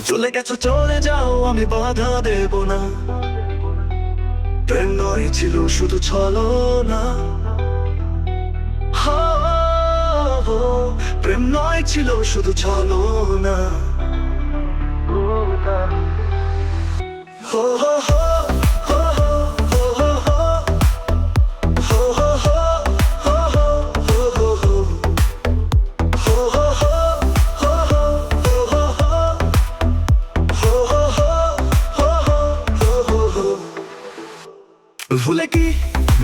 চলে গেছো চলে যাও আমি বাধা দেব না প্রেম নয় ছিল শুধু ছলো না প্রেম নয় ছিল শুধু ছলো না ভুলে কি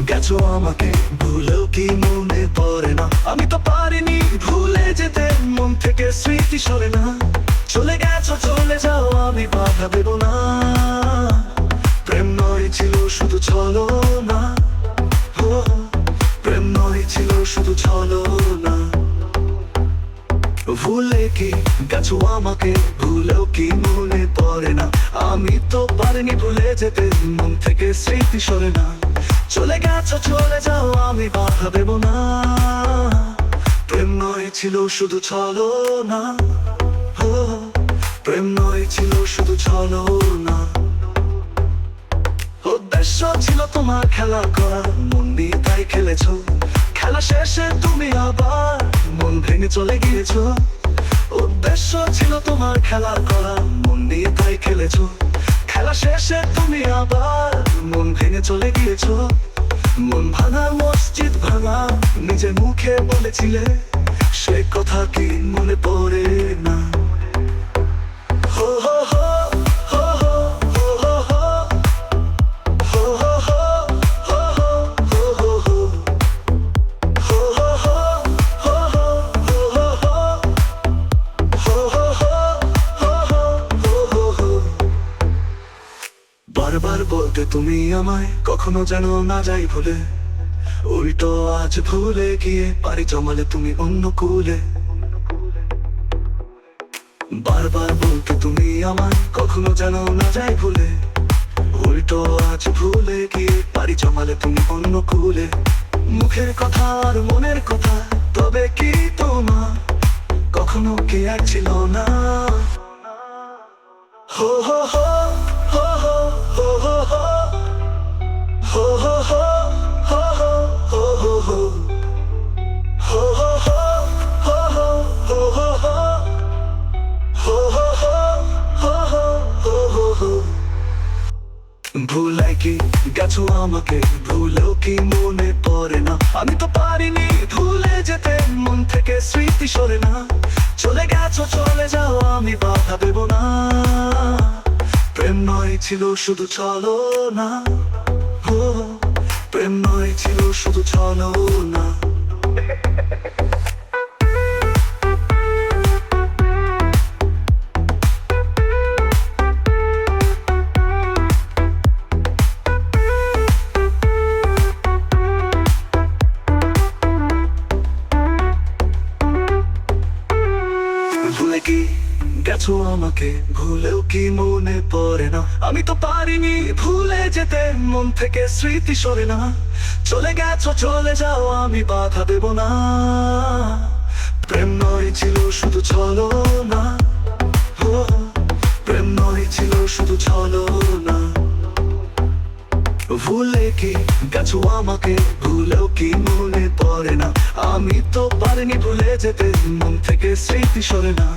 গেছো আমাকে? ভুলেও কি মনে পড়ে না? আমি তো পারিনি ভুলে যেতে, মন থেকে স্মৃতি সরে না। চলে গেছো, চলে যাও, আমি বাধা দেব না। প্রেম নয় ছিল, শুধু চলো না প্রেম নয় ছিল, শুধু চলো ভুলে কি? গেছো আমাকে ভুলেও কি মনে পড়ে না? আমি তো পারিনি ভুলে যেতে, মন থেকে স্মৃতি সরে না। চলে গেছো, চলে যাও, আমি বাধা দেব না। প্রেম নয় ছিল শুধু চলো না প্রেম নয় ছিল শুধু চলো না উদ্দেশ্য ছিল তোমার খেলা করা, মন দিয়ে তাই খেলেছো। খেলা শেষে তুমি আবার মন ভেঙে চলে গিয়েছো। উদ্দেশ্য ছিল তোমার খেলা করা, মন নিয়ে তাই খেলেছো। খেলা শেষে তুমি আবার মন ভেঙে চলে গিয়েছো। মন ভাঙা মসজিদ ভাঙা নিজের মুখে বলেছিলে, সে কথা কি তুমি আমায় কখনো যেন না যাই ভুলে। উল্টো আজ ভুলে গিয়ে পারি জমালে তুমি অন্য কুলে। বারবার বলতে তুমি আমায় কখনো যেন না যাই ভুলে। উল্টো আজ ভুলে গিয়ে পারি জমালে তুমি অন্য কুলে। মুখের কথা আর মনের কথা, তবে কি তোমার? কখনো কি এক ছিল না? হো হো হো গেছো আমাকে ভুলেও কি মনে পড়ে না? আমি তো পারিনি ভুলে যেতে, মন থেকে স্মৃতি সরে না। চলে গেছো, চলে যাও, আমি বাধা দেব না। প্রেম নয় ছিল শুধু চলো না। প্রেম নয় ছিল শুধু চলো না। কি? গেছো আমাকে, ভুলেও কি মনে পড়ে না? আমি তো পারিনি ভুলে যেতে, মন থেকে স্মৃতি সরে না। চলে গেছো, চলে যাও, আমি বাধা দেব না। ভুলে কি? গেছো আমাকে ভুলেও কি মনে পড়ে না? আমি তো পারিনি ভুলে যেতে, মন থেকে স্মৃতি সরে না।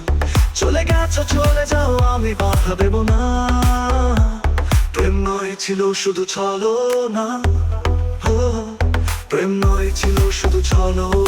চলে গেছো, চলে যাও, আমি বাধা দেব না। প্রেম নয় ছিল শুধু চলো না প্রেম নয় ছিল শুধু চলো